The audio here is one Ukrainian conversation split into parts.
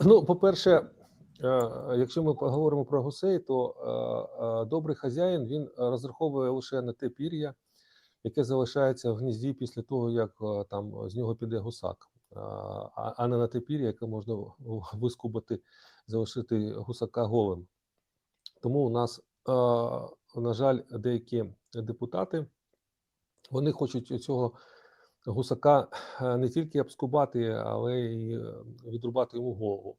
Ну, по-перше, е, якщо ми поговоримо про гусей, то е, е, добрий хазяїн він розраховує лише на те пір'я, яке залишається в гнізді після того, як там з нього піде гусак, а, не на те пір'я, яке можна вискубати, залишити гусака голим. Тому у нас, на жаль, деякі депутати вони хочуть цього гусака е, не тільки обскубати, але й е, відрубати йому голову.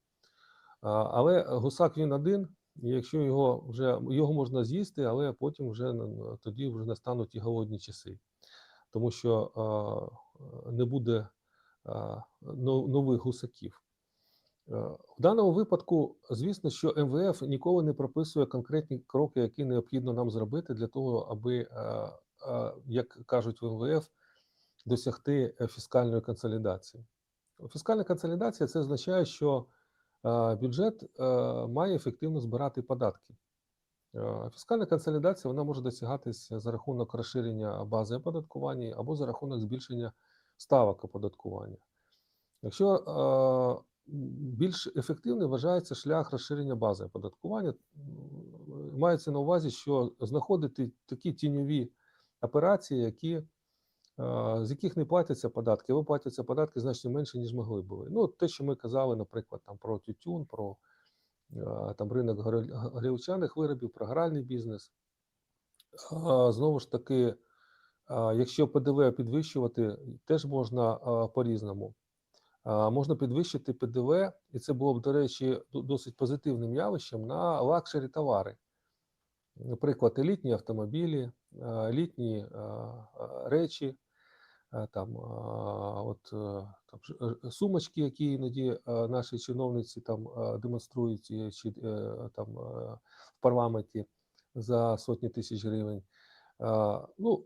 Але гусак він один, і якщо його вже його можна з'їсти, але потім вже тоді вже настануть і голодні часи, тому що не буде нових гусаків. Е, В даному випадку, звісно, що МВФ ніколи не прописує конкретні кроки, які необхідно нам зробити для того, аби, е, е, як кажуть в МВФ, досягти е, фіскальної консолідації. Фіскальна консолідація це означає, що е, бюджет е, має ефективно збирати податки. Фіскальна консолідація вона може досягатися за рахунок розширення бази оподаткування або за рахунок збільшення ставок оподаткування. Якщо більш ефективним вважається шлях розширення бази оподаткування, мається на увазі, що знаходити такі тіньові операції, які, з яких не платяться податки, або платяться податки значно менше, ніж могли були. Ну, те, що ми казали, наприклад, там про тютюн, про там ринок горілчаних виробів, про гральний бізнес. Знову ж таки, якщо ПДВ підвищувати, теж можна по-різному. Можна підвищити ПДВ, і це було б, до речі, досить позитивним явищем на лакшері товари. Наприклад, елітні автомобілі, елітні речі, там, от, е, там е, сумочки, які іноді наші чиновниці там демонструють е, чи е, там е, в парламенті за сотні тисяч гривень. Ну,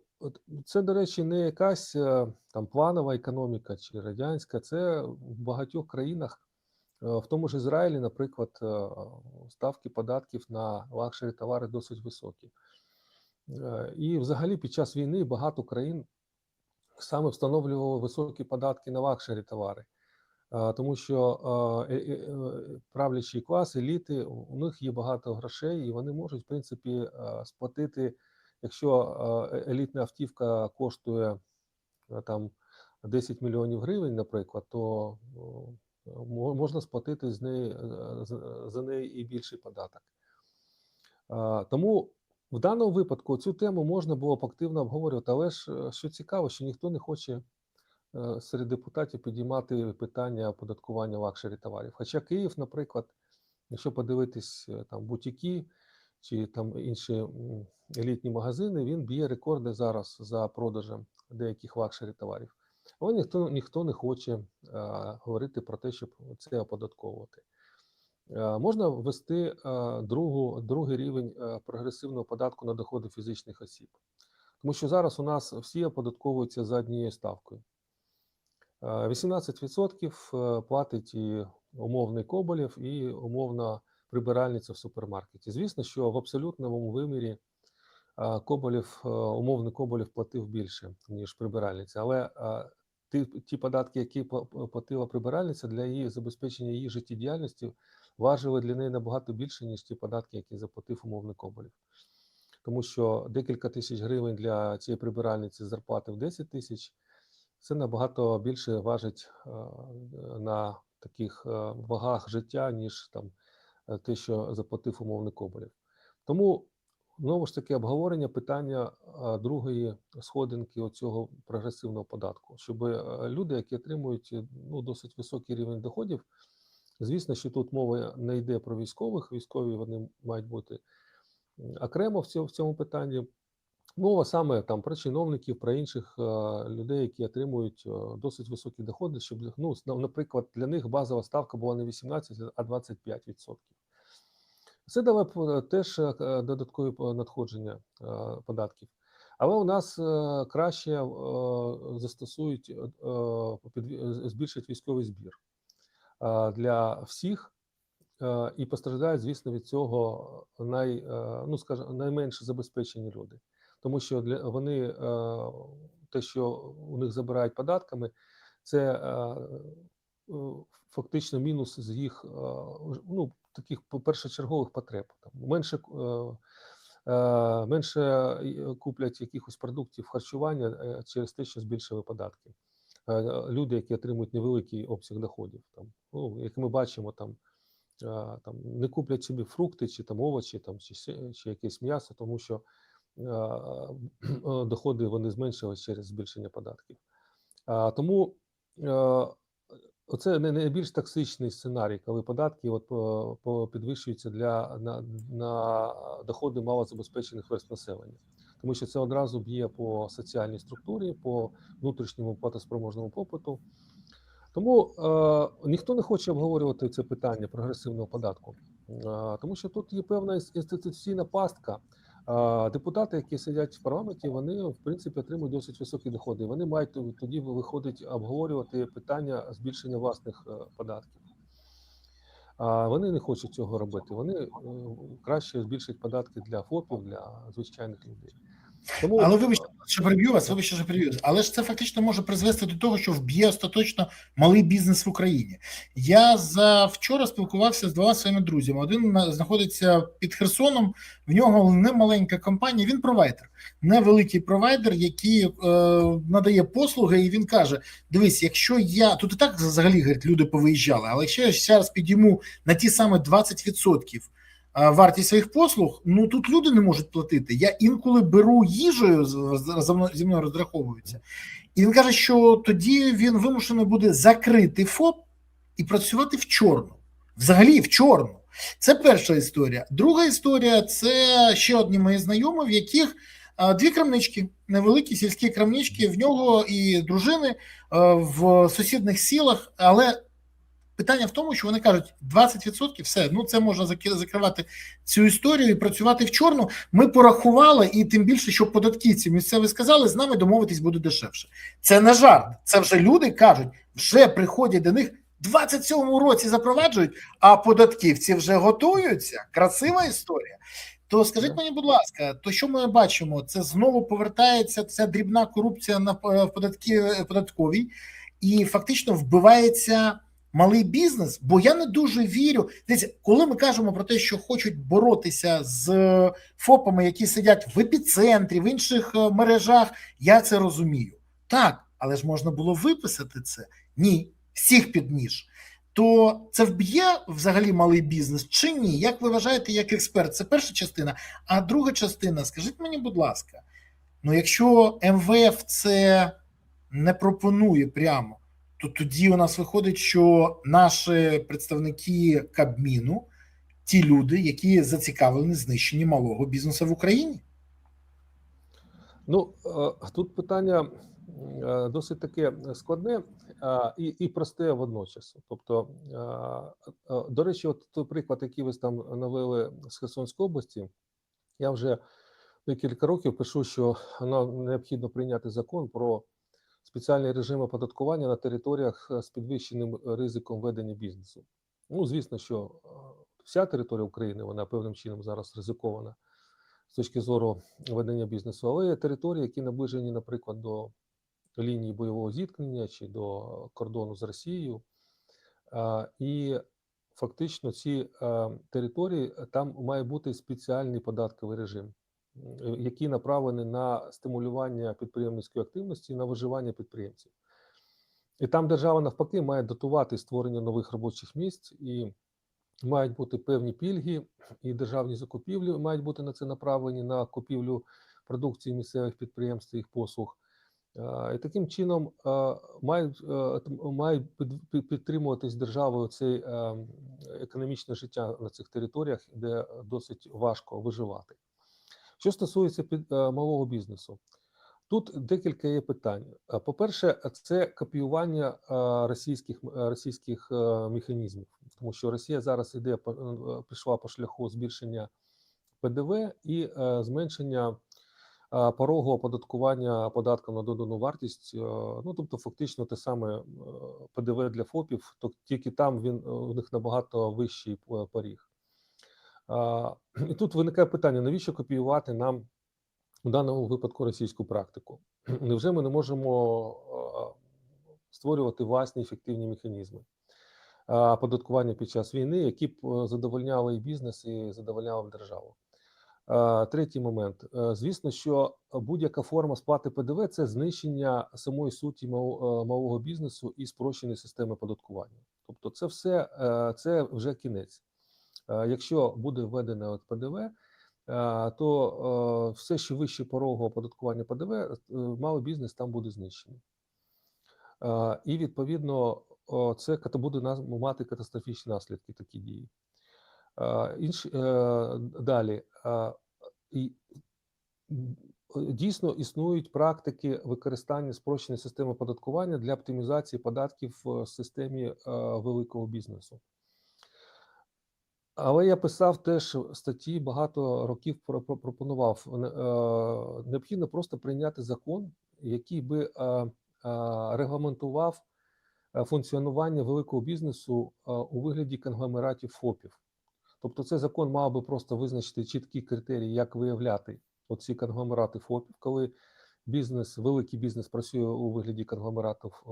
це, до речі, не якась е, там планова економіка чи радянська, це в багатьох країнах, е, в тому ж Ізраїлі, наприклад, е, ставки податків на лакшері товари досить високі. Е, І взагалі під час війни багато країн саме встановлювали високі податки на лакшері товари. Тому що е, е, е, правлячий клас, еліти, у них є багато грошей, і вони можуть, в принципі, сплатити, якщо елітна автівка коштує там 10 мільйонів гривень, наприклад, то можна сплатити з неї, за неї і більший податок. Тому в даному випадку цю тему можна було б активно обговорювати, але ж е, що цікаво, що ніхто не хоче е, серед депутатів підіймати питання оподаткування лакшері товарів. Хоча Київ, наприклад, якщо подивитись е, там бутіки чи там інші елітні магазини, він б'є рекорди зараз за продажем деяких лакшері товарів. Але ніхто ніхто не хоче е, говорити про те, щоб це оподатковувати. Е, Можна ввести е, другу, другий рівень е, прогресивного податку на доходи фізичних осіб, тому що зараз у нас всі оподатковуються за однією ставкою. Е, 18% е, платить і умовний Коболєв, і умовна прибиральниця в супермаркеті. Звісно, що в абсолютному вимірі Коболєв, умовний Коболєв платив більше, ніж прибиральниця. Але ті, ті податки, які пла- платила прибиральниця для її забезпечення її життєдіяльності, важили для неї набагато більше, ніж ті податки, які заплатив умовний Коболєв. Тому що декілька тисяч гривень для цієї прибиральниці зарплати в 10 тисяч це набагато більше важить е, на таких е, вагах життя, ніж там е, те, що заплатив умовний Коболєв. Тому знову ж таки обговорення питання другої сходинки оцього прогресивного податку, щоб люди, які отримують ну, досить високий рівень доходів, звісно, що тут мова не йде про військових. Військові вони мають бути окремо в цьому, питанні. Мова саме там про чиновників, про інших е, людей, які отримують е, досить високі доходи, щоб ну, наприклад, для них базова ставка була не 18, а 25%. Це дало е, теж додаткові надходження податків. Але у нас краще застосують, збільшать військовий збір для всіх, і постраждають, звісно, від цього най, ну, скажімо, найменш забезпечені люди. Тому що для вони те, що у них забирають податками, це фактично мінус з їх ну, таких першочергових потреб. Там менше менше куплять якихось продуктів харчування е, через те, що збільшили податки. Е, е, Люди, які отримують невеликий обсяг доходів, там, ну, як ми бачимо, там, е, там не куплять собі фрукти чи там овочі, там, чи, чи якесь м'ясо, тому що доходи вони зменшились через збільшення податків. А, Тому е, не найбільш токсичний сценарій, коли податки от, підвищуються для на, на доходи малозабезпечених верст населення, тому що це одразу б'є по соціальній структурі, по внутрішньому платоспроможному попиту. Тому е, ніхто не хоче обговорювати це питання прогресивного податку, е, тому що тут є певна інституційна пастка. Е, депутати, які сидять в парламенті, вони в принципі отримують досить високі доходи. Вони мають тоді виходить обговорювати питання збільшення власних е, податків. А вони не хочуть цього робити. Вони е, краще збільшать податки для ФОПів, для звичайних людей. Тому Але вибачте, що переб'ю вас, вибачте, що переб'ю. вас. Але ж це фактично може призвести до того, що вб'є остаточно малий бізнес в Україні. Я за вчора спілкувався з двома своїми друзями. Один знаходиться під Херсоном. В нього не маленька компанія. Він провайдер, невеликий провайдер, який е, надає послуги, і він каже: Дивись, якщо я тут і так взагалі говорить, люди повиїжджали, але якщо я зараз підійму на ті саме 20%, а, вартість своїх послуг, ну тут люди не можуть платити. Я інколи беру їжею зі мною розраховуються. І він каже, що тоді він вимушений буде закрити ФОП і працювати в чорну. Взагалі в чорну. Це перша історія. Друга історія це ще одні мої знайомі, в яких дві крамнички, невеликі сільські крамнички, в нього і дружини в сусідних сілах, але питання в тому, що вони кажуть, 20% все, ну це можна закривати цю історію і працювати в чорну. Ми порахували, і тим більше, що податківці місцеві сказали, з нами домовитись буде дешевше. Це не жарт. Це вже люди кажуть, вже приходять до них. в 27-му році запроваджують, а податківці вже готуються. Красива історія. То скажіть мені, будь ласка, то що ми бачимо? Це знову повертається ця дрібна корупція на е, податки податковій, і фактично вбивається малий бізнес. Бо я не дуже вірю. Дивіться, коли ми кажемо про те, що хочуть боротися з ФОПами, які сидять в епіцентрі, в інших е, мережах, я це розумію. Так, але ж можна було виписати це. Ні, всіх під ніж. То це вб'є взагалі малий бізнес чи ні? Як ви вважаєте, як експерт? Це перша частина. А друга частина, скажіть мені, будь ласка, ну якщо МВФ це не пропонує прямо, то тоді у нас виходить, що наші представники Кабміну, ті люди, які зацікавлені знищенні малого бізнесу в Україні. Ну е, тут питання е, досить таке складне е, і, і просте водночас. Тобто, до речі, от той приклад, який ви там навели з Херсонської області, я вже декілька років пишу, що нам необхідно прийняти закон про спеціальний режим оподаткування на територіях е, з підвищеним ризиком ведення бізнесу. Ну, звісно, що е, вся територія України вона певним чином зараз ризикована з точки зору ведення бізнесу, але є території, які наближені, наприклад, до лінії бойового зіткнення чи до кордону з Росією. І фактично ці е, території е, там має бути спеціальний податковий режим, м, який направлений на стимулювання підприємницької активності, на виживання підприємців. І там держава навпаки має дотувати створення нових робочих місць і мають бути певні пільги, і державні закупівлі мають бути на це направлені на купівлю продукції місцевих підприємств і послуг. І таким чином має під- підтримуватись державою це е, економічне життя на цих територіях, де досить важко виживати. Що стосується під, е, малого бізнесу, тут декілька є питань. Е, По-перше, це копіювання е, російських, російських механізмів, тому що Росія зараз іде пішла по шляху збільшення ПДВ і зменшення порогу оподаткування податком на додану вартість. Ну тобто, фактично, те саме ПДВ для ФОПів, то тільки там він у них набагато вищий поріг. І тут виникає питання: навіщо копіювати нам у даному випадку російську практику? Невже ми не можемо створювати власні ефективні механізми? а, оподаткування під час війни, які б е, задовольняли і бізнес, і задовольняли б державу. Третій момент. Е, Звісно, що будь-яка форма сплати ПДВ це знищення самої суті е, малого бізнесу і спрощеної системи податкування. Тобто, це все це вже кінець. Е, Якщо буде введено от ПДВ, е, то е, все, що вище порогу оподаткування ПДВ, малий бізнес там буде знищений. І відповідно це буде мати катастрофічні наслідки такі дії. Інш, далі. Дійсно існують практики використання спрощеної системи податкування для оптимізації податків в системі великого бізнесу. Але я писав теж статті багато років про, про- пропонував. е, Необхідно просто прийняти закон, який би е, е, регламентував функціонування великого бізнесу у вигляді конгломератів ФОПів. Тобто, цей закон мав би просто визначити чіткі критерії, як виявляти оці конгломерати ФОПів, коли бізнес, великий бізнес працює у вигляді конгломератів,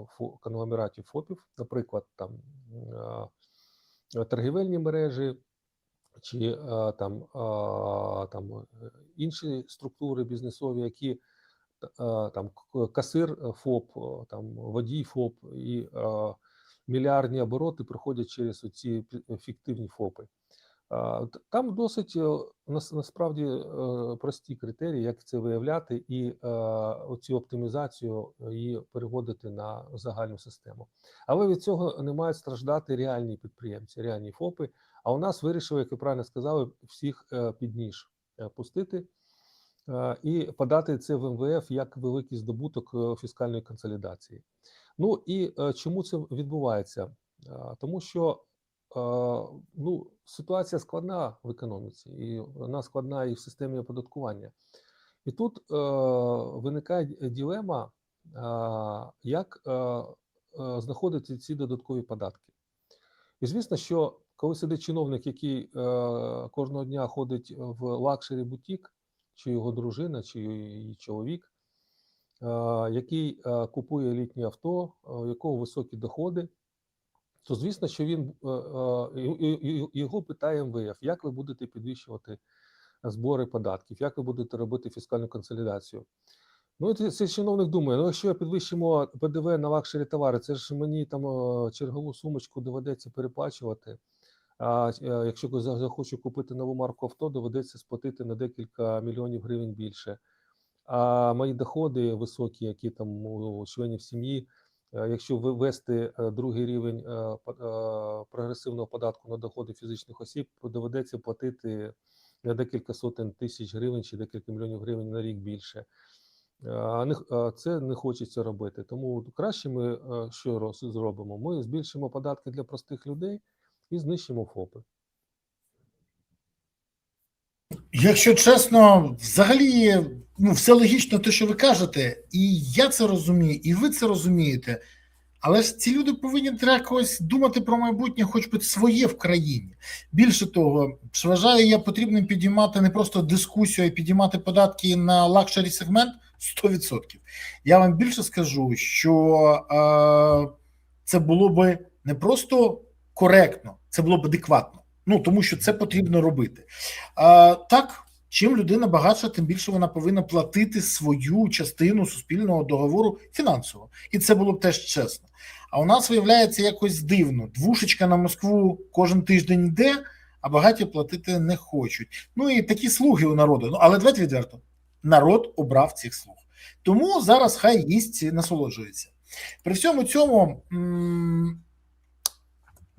конгломератів ФОПів, наприклад, там торгівельні мережі чи е, там, е, там е, інші структури бізнесові, які там касир ФОП, там водій ФОП і мільярдні обороти проходять через ці фіктивні ФОПи. Там досить нас- насправді прості критерії, як це виявляти, і оцю оптимізацію її переводити на загальну систему. Але від цього не мають страждати реальні підприємці, реальні ФОПи. А у нас вирішили, як ви правильно сказали, всіх е, під ніж е, пустити е, і подати це в МВФ як великий здобуток фіскальної консолідації. Ну і чому це відбувається? Тому що ну, ситуація складна в економіці, і вона складна і в системі оподаткування. І тут виникає ділема, як знаходити ці додаткові податки. І звісно, що коли сидить чиновник, який е, кожного дня ходить в лакшері бутік, чи його дружина, чи її чоловік, е, який е, купує літні авто, е, у якого високі доходи, то звісно, що він е, е, його питає МВФ, як ви будете підвищувати збори податків, як ви будете робити фіскальну консолідацію. Ну, і цей чиновник думає: ну, якщо підвищимо ПДВ на лакшері товари, це ж мені там е, чергову сумочку доведеться переплачувати. А е, якщо захочу купити нову марку авто, доведеться сплатити на декілька мільйонів гривень більше. А мої доходи високі, які там у членів сім'ї, е, якщо ввести е, другий рівень прогресивного податку на доходи фізичних осіб, доведеться платити на декілька сотень тисяч гривень чи декілька мільйонів гривень на рік більше. Це не хочеться робити. Тому краще ми що зробимо? Ми збільшимо податки для простих людей і знищимо ФОПи. Якщо чесно, взагалі, ну, все логічно, те, що ви кажете, і я це розумію, і ви це розумієте. Але ж ці люди повинні треба якось думати про майбутнє, хоч би своє в країні. Більше того, вважаю я потрібним підіймати не просто дискусію, а підіймати податки на лакшері сегмент 100%. Я вам більше скажу, що е, це було би не просто коректно, це було б адекватно. Ну тому що це потрібно робити. А, так, чим людина багатша, тим більше вона повинна платити свою частину суспільного договору фінансово. І це було б теж чесно. А у нас виявляється якось дивно: двушечка на Москву кожен тиждень йде, а багаті платити не хочуть. Ну і такі слуги у народу. Ну але давайте відверто: народ обрав цих слуг. Тому зараз хай їсть насолоджується. При всьому цьому. м,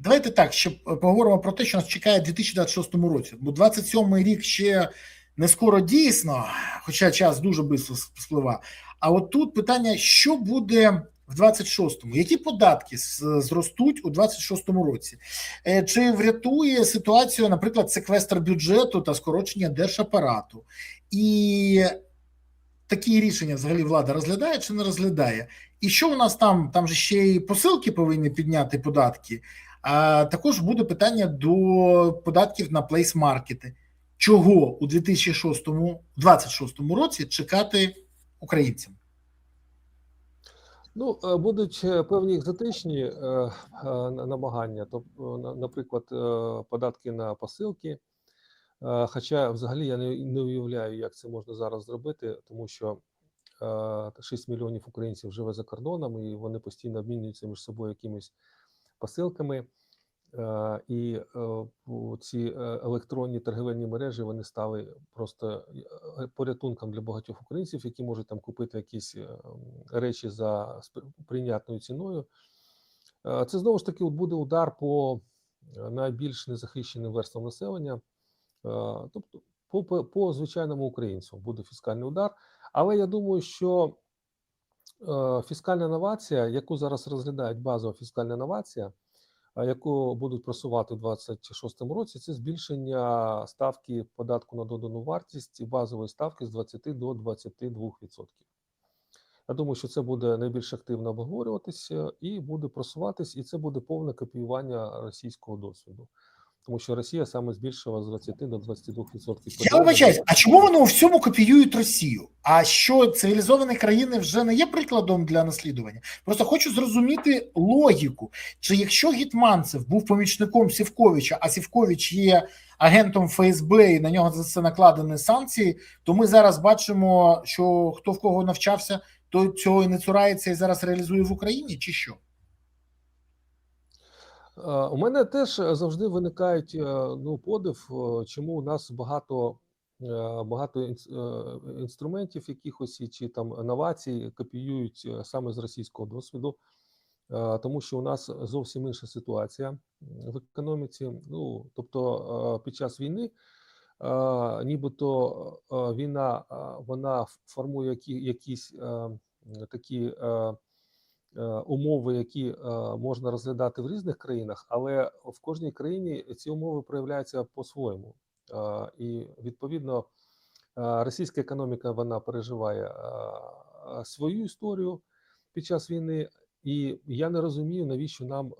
Давайте так, ще поговоримо про те, що нас чекає у 2026 році. Бо 27-й рік ще не скоро дійсно, хоча час дуже швидко спливає. А от тут питання: що буде в 26-му? Які податки зростуть у 26-му році? Е, Чи врятує ситуацію, наприклад, секвестр бюджету та скорочення держапарату? І такі рішення взагалі влада розглядає чи не розглядає? І що у нас там? Там же ще й посилки повинні підняти податки. А також буде питання до податків на плейс-маркети. Чого у 2026 році чекати українцям? Ну, е, будуть е, певні екзотичні е, на- намагання, тобто, наприклад, податки на посилки. Хоча взагалі я не, уявляю, як це можна зараз зробити, тому що е, 6 мільйонів українців живе за кордоном, і вони постійно обмінюються між собою якимись посилками. Е, І е, ці е, електронні торгівельні мережі вони стали просто порятунком для багатьох українців, які можуть там купити якісь речі за прийнятною ціною. Це знову ж таки буде удар по найбільш незахищеним верствам населення, тобто по, по, звичайному українцю буде фіскальний удар. Але я думаю, що фіскальна новація, яку зараз розглядають базова фіскальна новація, яку будуть просувати у 2026 році, це збільшення ставки податку на додану вартість базової ставки з 20 до 22%. Я думаю, що це буде найбільш активно обговорюватися і буде просуватись, і це буде повне копіювання російського досвіду. Тому що Росія саме збільшила з 20 до 22% Я вибачаюсь, а чому вони у всьому копіюють Росію? А що цивілізовані країни вже не є прикладом для наслідування? Просто хочу зрозуміти логіку. Чи якщо Гітманцев був помічником Сівковича, а Сівкович є агентом ФСБ і на нього за це накладені санкції, то ми зараз бачимо, що хто в кого навчався, то цього і не цурається і зараз реалізує в Україні, чи що? Е, У мене теж завжди виникають е, ну, подив, е, чому у нас багато, багато інструментів якихось чи там новацій копіюють саме з російського досвіду, тому що у нас зовсім інша ситуація в економіці. Ну, тобто під час війни, нібито війна вона формує які, якісь такі. Е, умови, які е, можна розглядати в різних країнах, але в кожній країні ці умови проявляються по-своєму. Е, І відповідно російська економіка вона переживає свою історію під час війни, і я не розумію, навіщо нам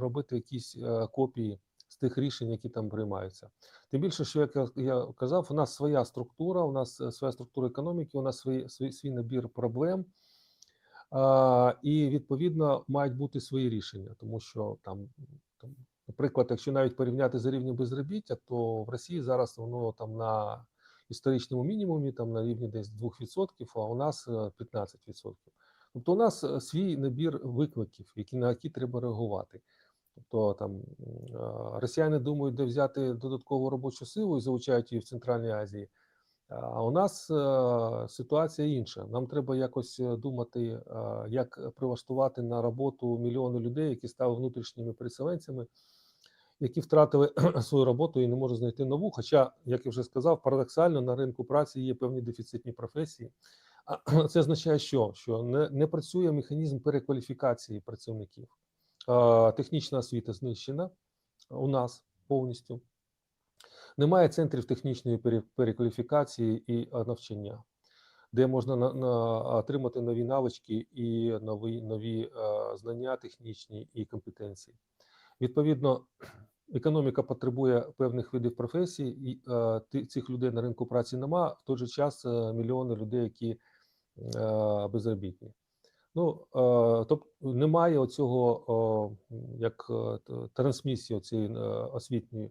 робити якісь копії з тих рішень, які там приймаються. Тим більше, що як я- казав, у нас своя структура, у нас своя структура економіки, у нас свій, свій, свій набір проблем. І відповідно мають бути свої рішення, тому що там, там, наприклад, якщо навіть порівняти за рівнем безробіття, то в Росії зараз воно там на історичному мінімумі, там на рівні десь 2%, а у нас е, 15%. Тобто у нас е, свій набір викликів, які на які треба реагувати. Тобто там е, росіяни думають, де взяти додаткову робочу силу і залучають її в Центральній Азії. А у нас е, ситуація інша. Нам треба якось е, думати, е, як прилаштувати на роботу мільйони людей, які стали внутрішніми переселенцями, які втратили свою роботу і не можуть знайти нову. Хоча, як я вже сказав, парадоксально на ринку праці є певні дефіцитні професії. А Це означає, що, що не, не працює механізм перекваліфікації працівників. Технічна освіта знищена у нас повністю. Немає центрів технічної перекваліфікації і навчання, де можна на, на, отримати нові навички і нові, нові е, знання технічні і компетенції. Відповідно, економіка потребує певних видів професій, і е, цих людей на ринку праці нема. В той же час е, мільйони людей, які е, безробітні. Ну, тобто немає оцього як е, трансмісії цієї е, освітньої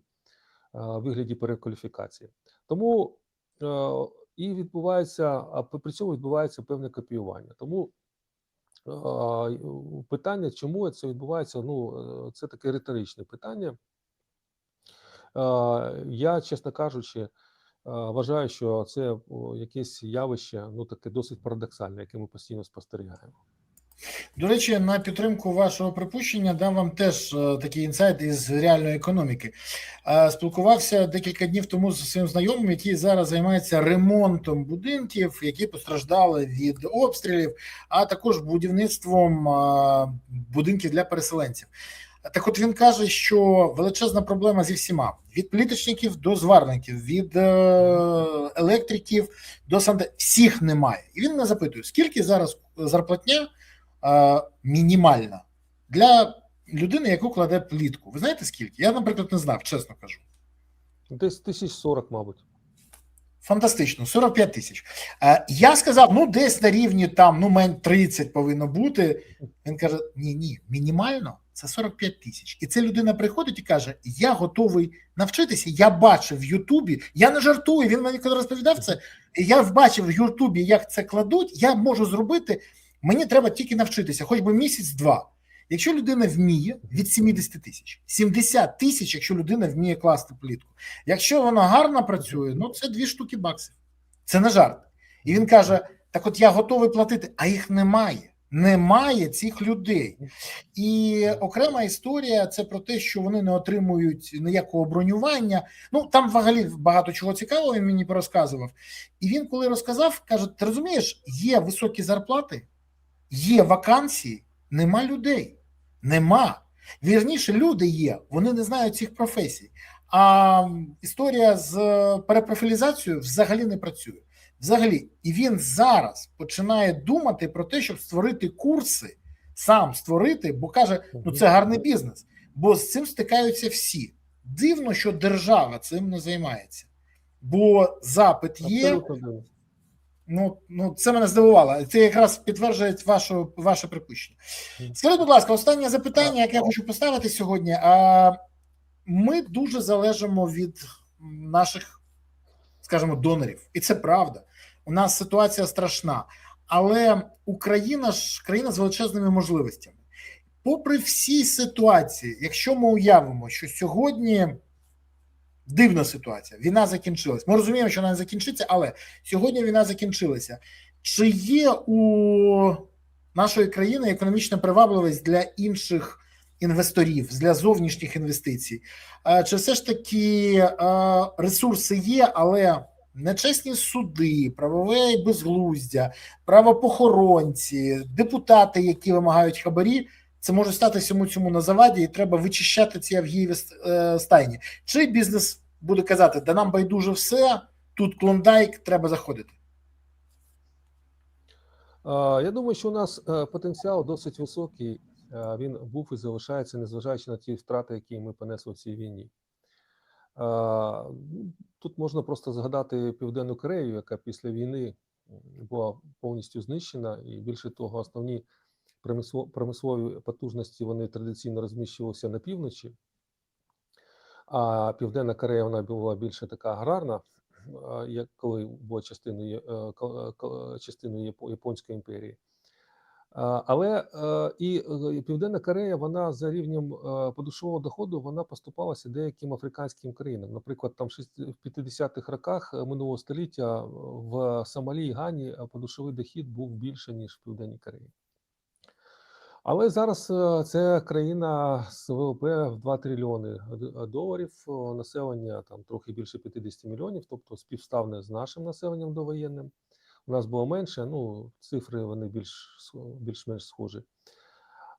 вигляді перекваліфікації. Тому е, і відбувається, а при цьому відбувається певне копіювання. Тому е, питання, чому це відбувається, ну е, це таке риторичне питання. Е, Я, чесно кажучи, е, вважаю, що це якесь явище, ну таке досить парадоксальне, яке ми постійно спостерігаємо. До речі, на підтримку вашого припущення дам вам теж е, такий інсайт із реальної економіки. Е, Спілкувався декілька днів тому з своїм знайомим, який зараз займається ремонтом будинків, які постраждали від обстрілів, а також будівництвом е, будинків для переселенців. Так, от він каже, що величезна проблема зі всіма: від пліточників до зварників, від електриків до санте всіх немає. І він мене запитує, скільки зараз зарплатня мінімальна для людини, яку кладе плітку. Ви знаєте скільки? Я, наприклад, не знав, чесно кажу. Десь тисяч сорок, мабуть. Фантастично, 45 тисяч. Я сказав, ну десь на рівні там, ну, мен 30 повинно бути. Він каже: ні, ні, мінімально це 45 тисяч. І ця людина приходить і каже: Я готовий навчитися. Я бачив в Ютубі, я не жартую. Він мені коли розповідав це. Я бачив в Ютубі, як це кладуть. Я можу зробити. Мені треба тільки навчитися, хоч би місяць-два. Якщо людина вміє від 70 тисяч, 70 тисяч, якщо людина вміє класти плітку. Якщо вона гарно працює, ну це дві штуки баксів. Це не жарт. І він каже: так, от я готовий платити, а їх немає. Немає цих людей. І окрема історія це про те, що вони не отримують ніякого бронювання. Ну там взагалі багато чого цікавого він мені порозказував. І він, коли розказав, каже: Ти розумієш, є високі зарплати, є вакансії, нема людей. Нема. Вірніше, люди є, вони не знають цих професій. А історія з перепрофілізацією взагалі не працює. Взагалі, і він зараз починає думати про те, щоб створити курси, сам створити, бо каже: ну це гарний бізнес, бо з цим стикаються всі. Дивно, що держава цим не займається, бо запит є. Ну, ну це мене здивувало. Це якраз підтверджує вашу, ваше припущення. Скажіть, будь ласка, останнє запитання, яке я хочу поставити сьогодні. А ми дуже залежимо від наших, скажімо, донорів, і це правда. У нас ситуація страшна, але Україна ж країна з величезними можливостями. Попри всі ситуації, якщо ми уявимо, що сьогодні дивна ситуація, війна закінчилась. Ми розуміємо, що вона не закінчиться, але сьогодні війна закінчилася. Чи є у нашої країни економічна привабливість для інших інвесторів, для зовнішніх інвестицій? Чи все ж таки ресурси є, але нечесні суди, правове безглуздя, правопохоронці, депутати, які вимагають хабарі, це може стати всьому цьому на заваді, і треба вичищати ці авгієві е, стайні. Чи бізнес буде казати, да нам байдуже все, тут клондайк, треба заходити. Я думаю, що у нас е, потенціал досить високий. Він був і залишається, незважаючи на ті втрати, які ми понесли в цій війні. Тут можна просто згадати Південну Корею, яка після війни була повністю знищена, і більше того, основні промислові потужності вони традиційно розміщувалися на півночі. А Південна Корея вона була більше така аграрна, як коли була частиною, е, ко- е, частиною Японської імперії. Але е, і е, Південна Корея, вона за рівнем е, подушового доходу вона поступалася деяким африканським країнам. Наприклад, там в 50-х роках е, минулого століття е, в Сомалі і Гані е, подушовий дохід був більше, ніж в Південній Кореї. Але зараз е, це країна з ВВП в 2 трильйони доларів, населення там трохи більше 50 мільйонів, тобто співставне з нашим населенням довоєнним. У нас було менше, ну цифри вони більш більш-менш схожі.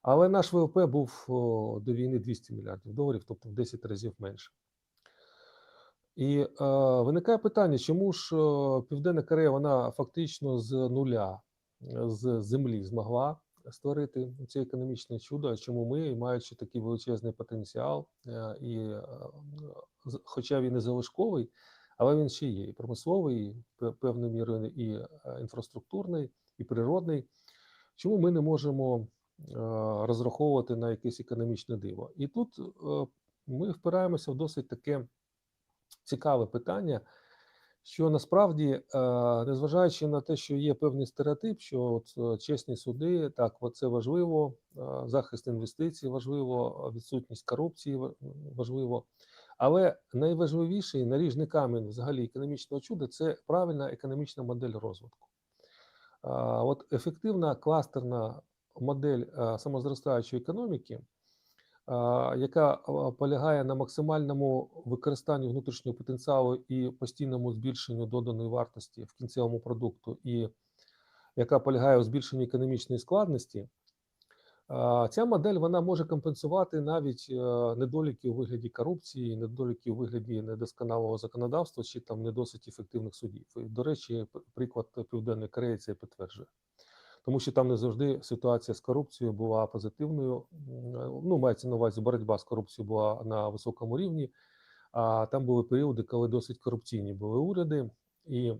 Але наш ВВП був до війни 200 мільярдів доларів, тобто в 10 разів менше. І е, виникає питання, чому ж е, Південна Корея вона фактично з нуля, е, з землі змогла створити це економічне чудо, чому ми, маючи такий величезний потенціал, е, і е, хоча він і залишковий, але він ще є і промисловий, і певною мірою і е, інфраструктурний, і природний. Чому ми не можемо розраховувати на якесь економічне диво? І тут ми впираємося в досить таке цікаве питання, що насправді, е, незважаючи на те, що є певний стереотип, що от е, чесні суди, так, це важливо, е, захист інвестицій важливо, відсутність корупції важливо. Але найважливіший наріжний камінь взагалі економічного чуда це правильна економічна модель розвитку. От ефективна кластерна модель самозростаючої економіки, яка полягає на максимальному використанні внутрішнього потенціалу і постійному збільшенню доданої вартості в кінцевому продукту, і яка полягає у збільшенні економічної складності, ця модель вона може компенсувати навіть е, недоліки у вигляді корупції, недоліки у вигляді недосконалого законодавства чи там не досить ефективних судів. До речі, приклад Південної Кореї це підтверджує. Тому що там не завжди ситуація з корупцією була позитивною. Е, Ну, мається на увазі, боротьба з корупцією була на високому рівні. А там були періоди, коли досить корупційні були уряди, і,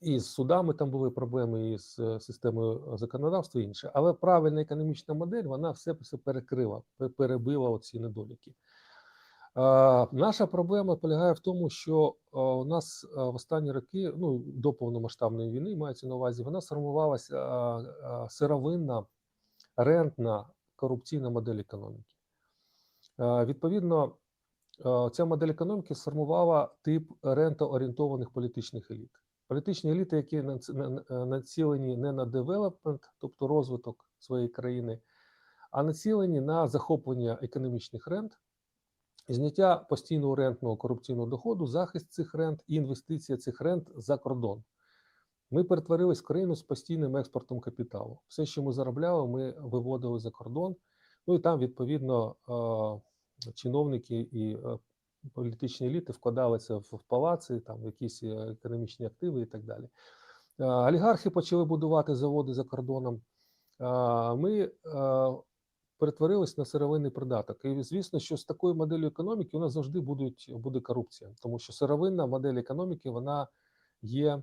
і з судами там були проблеми, і з е, системою законодавства і інше. Але правильна економічна модель вона все перекрила, перебила оці недоліки. Е, Наша проблема полягає в тому, що е, у нас е, в останні роки, ну до повномасштабної війни, мається на увазі, вона сформувалася сировинна, рентна, корупційна модель економіки. Відповідно, ця модель економіки сформувала тип рентоорієнтованих політичних еліт. Політичні еліти, які нац- на- на- націлені не на девелопмент, тобто розвиток своєї країни, а націлені на захоплення економічних рент, зняття постійного рентного корупційного доходу, захист цих рент і інвестиція цих рент за кордон. Ми перетворились в країну з постійним експортом капіталу. Все, що ми заробляли, ми виводили за кордон. Ну і там, відповідно, чиновники і політичні еліти вкладалися в палаци, там в якісь е, економічні активи і так далі. Олігархи почали будувати заводи за кордоном. Ми перетворились на сировинний придаток. І звісно, що з такою моделлю економіки у нас завжди будуть, буде корупція, тому що сировинна модель економіки вона є е,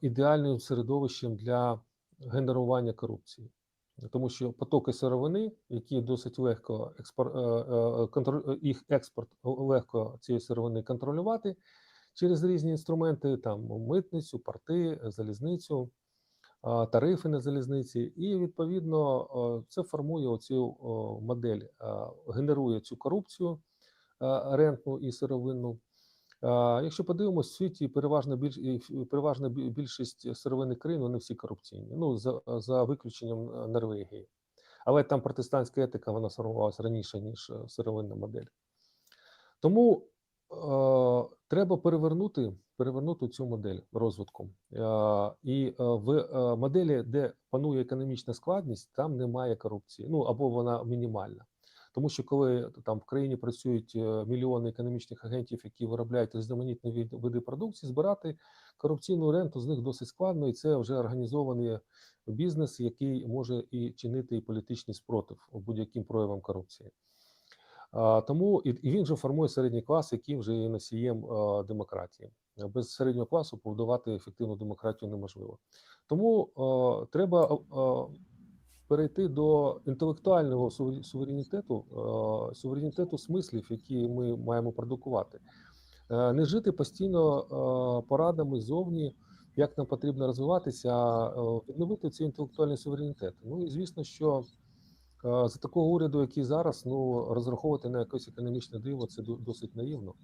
ідеальним середовищем для генерування корупції. Тому що потоки сировини, які досить легко експор, е, е, їх експорт легко цієї сировини контролювати через різні інструменти, там митницю, порти, залізницю, тарифи на залізниці, і відповідно це формує оцю модель, генерує цю корупцію рентну і сировинну. Якщо подивимось, в світі переважна більш переважна більшість сировинних країн вони всі корупційні. Ну за, за виключенням е, Норвегії. Але там протестантська етика вона сформувалася раніше ніж е, сировинна модель. Тому треба перевернути, перевернути цю модель розвитку. Е, і е, в е, моделі, де панує економічна складність, там немає корупції. Ну або вона мінімальна. Тому що коли там в країні працюють е, мільйони економічних агентів, які виробляють різноманітні види продукції, збирати корупційну ренту з них досить складно, і це вже організований бізнес, який може і чинити і політичний спротив будь-яким проявам корупції. Тому і, він же формує середній клас, який вже є носієм демократії. Е, Без середнього класу побудувати ефективну демократію неможливо. Тому треба перейти до інтелектуального суверенітету, суверенітету смислів, які ми маємо продукувати. Е, Не жити постійно порадами ззовні, як нам потрібно розвиватися, відновити цей інтелектуальний суверенітет. Ну і звісно, що за такого уряду, який зараз, ну розраховувати на якесь економічне диво, це досить наївно.